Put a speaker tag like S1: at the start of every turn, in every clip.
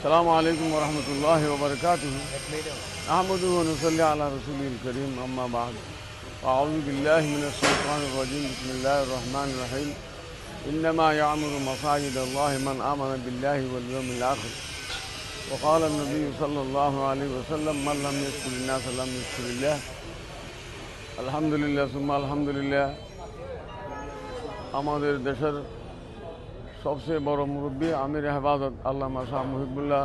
S1: السلام عليكم ورحمة الله وبركاته أحمد ونصلي على رسوله الكريم أما بعد أعوذ بالله من الشيطان الرجيم بسم الله الرحمن الرحيم إنما يعمر مساجد الله من آمن بالله واليوم الآخر وقال النبي صلى الله عليه وسلم من لم يشكر الناس لم يشكر الله الحمد لله ثم الحمد لله আমাদের দেশের সবচেয়ে বড় মুরব্বী আমির হেফাজত আল্লামা শাহ মুহিবুল্লাহ।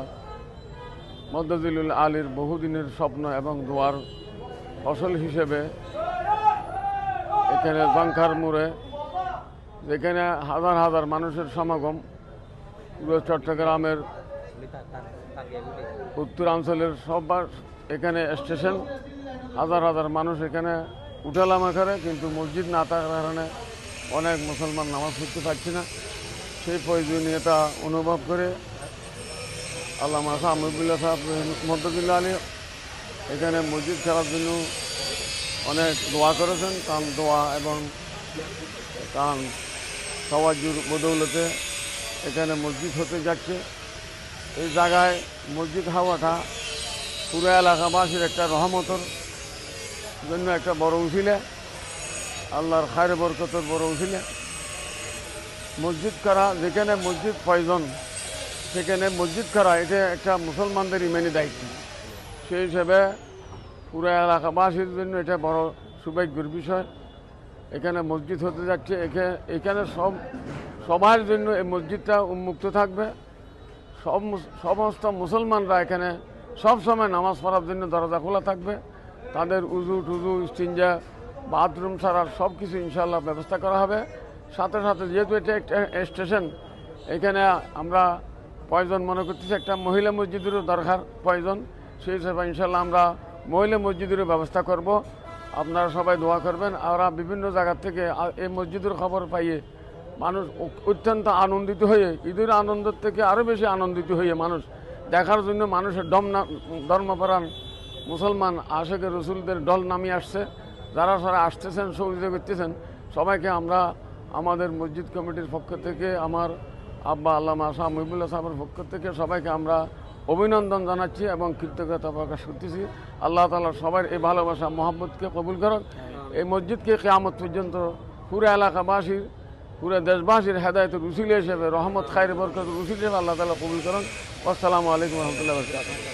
S1: মদ্দাজিলুল আলীর বহুদিনের স্বপ্ন এবং দোয়ার ফসল হিসেবে এখানে জঙ্কার মোড়ে, যেখানে হাজার হাজার মানুষের সমাগম, পুরো চট্টগ্রামের উত্তরাঞ্চলের সবার এখানে স্টেশন। হাজার হাজার মানুষ এখানে উঠালামা করে কিন্তু মসজিদ না থাকার কারণে অনেক মুসলমান নামাজ পড়তে পারছি না। সেই প্রয়োজনীয়তা অনুভব করে আল্লামা শাহ আহমদুল্লাহ সাহেব মহদুল্লাহ আলী এখানে মসজিদ খেলার জন্য অনেক দোয়া করেছেন। তার দোয়া এবং কারণ সবাজুর বদৌলতে এখানে মসজিদ হতে যাচ্ছে। এই জায়গায় মসজিদ হওয়াটা পুরো এলাকাবাসীর একটা রহমতর জন্য একটা বড় উঠিলে আল্লাহর খায়ের বরকতর বড় উঠিলে মসজিদ করা, যেখানে মসজিদ প্রয়োজন সেখানে মসজিদ করা, এটা একটা মুসলমানদের ইমানি দায়িত্ব। সেই হিসেবে পুরো এলাকাবাসীর জন্য এটা বড় সৌভাগ্যের বিষয়। এখানে মসজিদ হতে যাচ্ছে এখানে সব, সবার জন্য এই মসজিদটা উন্মুক্ত থাকবে। সব সমস্ত মুসলমানরা এখানে সব সময় নামাজ পড়ার জন্য দরজা খোলা থাকবে। তাদের উজু টুজু স্টিঞ্জা বাথরুম ছাড়ার সব কিছু ইনশাল্লাহ ব্যবস্থা করা হবে। সাথে সাথে যেহেতু এটা একটা স্টেশন, এখানে আমরা প্রয়োজন মনে করতেছি, একটা মহিলা মসজিদেরও দরকার প্রয়োজন সেই হিসাবে ইনশাল্লাহ আমরা মহিলা মসজিদেরও ব্যবস্থা করব। আপনারা সবাই দোয়া করবেন। আমরা বিভিন্ন জায়গা থেকে এই মসজিদের খবর পাইয়ে মানুষ অত্যন্ত আনন্দিত হয়ে, ঈদের আনন্দের থেকে আরও বেশি আনন্দিত হয়ে মানুষ দেখার জন্য মানুষের না ধর্মপরাণ মুসলমান আশেকের রসুলদের দল নামিয়ে আসছে। যারা সারা আসতেছেন, সহযোগিতা করতেছেন, সবাইকে আমরা আমাদের মসজিদ কমিটির পক্ষ থেকে, আমার আব্বা আল্লামা শাহ মহিবুল্লাহ সাহেবের পক্ষ থেকে সবাইকে আমরা অভিনন্দন জানাচ্ছি এবং কৃতজ্ঞতা প্রকাশ করতেছি। আল্লাহ তালা সবার এই ভালোবাসা মোহাম্মদকে কবুল করক। এই মসজিদকে কেয়ামত পর্যন্ত পুরো এলাকাবাসীর, পুরো দেশবাসীর হেদায়ত রুসিল হিসেবে, রহমত, খায়ের বরকত রুসিল হিসেবে আল্লাহ তালা কবুল করুন আসসালামু আলাইকুম রহমতুল্লাহ